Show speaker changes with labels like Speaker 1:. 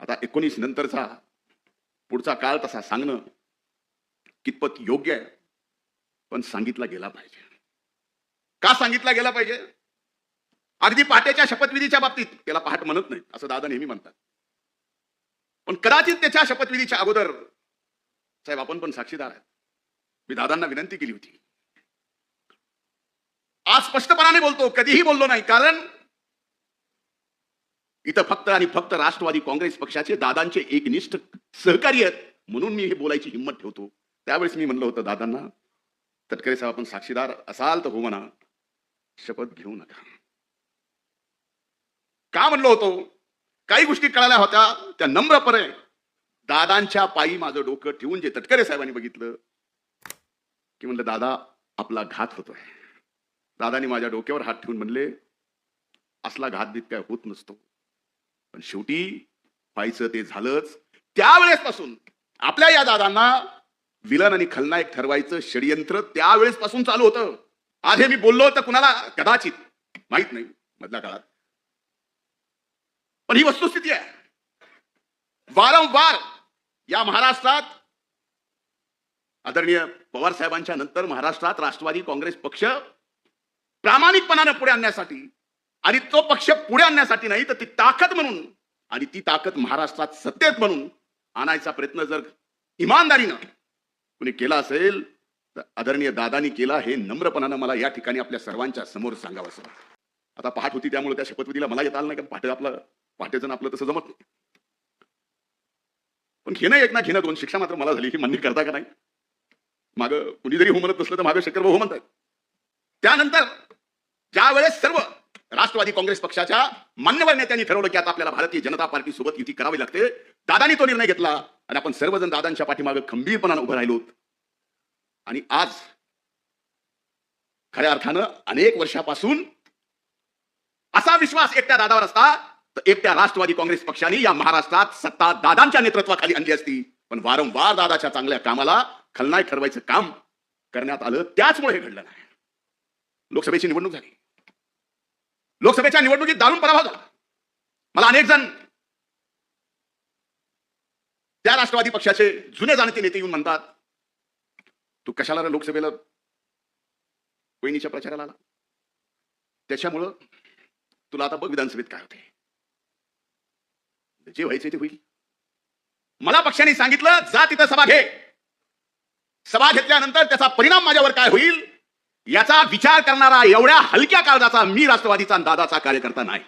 Speaker 1: आता एकोणीस नंतरचा पुढचा काळ तसा सांगणं कितपत योग्य आहे पण सांगितला गेला पाहिजे. का सांगितला गेला पाहिजे? अगदी पहाटेच्या शपथविधीच्या बाबतीत. त्याला पहाट म्हणत नाही असं दादा नेहमी म्हणतात. पण कदाचित त्याच्या शपथविधीच्या अगोदर साहेब आपण पण साक्षीदार आहेत. मी दादांना विनंती केली होती. आज स्पष्टपणाने बोलतो कधीही बोललो नाही कारण इथं फक्त आणि फक्त राष्ट्रवादी काँग्रेस पक्षाचे दादांचे एकनिष्ठ सहकारी आहेत. म्हणून मी हे बोलायची हिंमत ठेवतो. त्यावेळेस मी म्हणलं होतं दादांना तटकरे साहेब आपण साक्षीदार असाल तर हो म्हणा. शपथ घेऊ नका. का म्हणलो होतो? काही गोष्टी कळाल्या होत्या. त्या नम्रपणे दादांच्या पायी माझं डोकं ठेवून जे तटकरे साहेबांनी बघितलं की म्हणलं दादा आपला घात होतोय. दादानी माझ्या डोक्यावर हात ठेवून म्हणले असला घातबीत काय होत नसतो. पण शेवटी व्हायचं ते झालंच. त्यावेळेस पासून आपल्या या दादांना विलन आणि खलनायक ठरवायचं षडयंत्र त्यावेळेस पासून चालू होतं. आज हे मी बोललो तर कुणाला कदाचित माहीत नाही मधल्या काळात. पण ही वस्तुस्थिती आहे. वारंवार या महाराष्ट्रात आदरणीय पवार साहेबांच्या नंतर महाराष्ट्रात राष्ट्रवादी काँग्रेस पक्ष प्रामाणिकपणानं पुढे आणण्यासाठी आणि तो पक्ष पुढे आणण्यासाठी नाही तर ती ताकद म्हणून आणि ती ताकद महाराष्ट्रात सत्तेत म्हणून आणायचा प्रयत्न जर इमानदारीनं कुणी केला असेल तर आदरणीय दादानी केला हे नम्रपणानं मला या ठिकाणी आपल्या सर्वांच्या समोर सांगावं असं आता पहाट होती त्यामुळे त्या शपथविधीला मला येता आलं नाही कारण पहाटे आपलं जण आपलं तसं जमत नाही. पण घेणं एक ना घेणं दोन शिक्षा मात्र मला झाली ही मान्य करता का नाही? माग कुणी जरी हो म्हणत नसलं तर मागे शंकर हो म्हणतात. त्यानंतर ज्या वेळेस सर्व राष्ट्रवादी काँग्रेस पक्षाच्या मान्यवर नेत्यांनी ठरवलं की आता आपल्याला भारतीय जनता पार्टी सोबत युती करावी लागते. दादानी तो निर्णय घेतला आणि आपण सर्वजण दादांच्या पाठीमागे खंबीरपणानं उभं राहिलो आणि आज खऱ्या अर्थानं अनेक वर्षापासून असा विश्वास एकट्या दादावर असता तर एकट्या राष्ट्रवादी काँग्रेस पक्षाने या महाराष्ट्रात सत्ता दादांच्या नेतृत्वाखाली आणली असती. पण वारंवार दादाच्या चांगल्या कामाला खलनायक ठरवायचं काम करण्यात आलं. त्याचमुळे हे घडलं नाही. लोकसभेची निवडणूक झाली. लोकसभेच्या निवडणुकीत दारुण पराभव झाला. मला अनेक जण त्या राष्ट्रवादी पक्षाचे जुने जाणते नेते येऊन म्हणतात तू कशाला रे लोकसभेला वहिनीच्या प्रचाराला आला? त्याच्यामुळं तुला आता बघ विधानसभेत काय होते जे व्हायचे ते होईल. मला पक्षाने सांगितलं जा तिथं सभा घे. सभा घेतल्यानंतर त्याचा परिणाम माझ्यावर काय होईल? याचा विचार करणारा एवढ्या हलक्या काळजाचा मी राष्ट्रवादीचा दादाचा कार्यकर्ता नाही.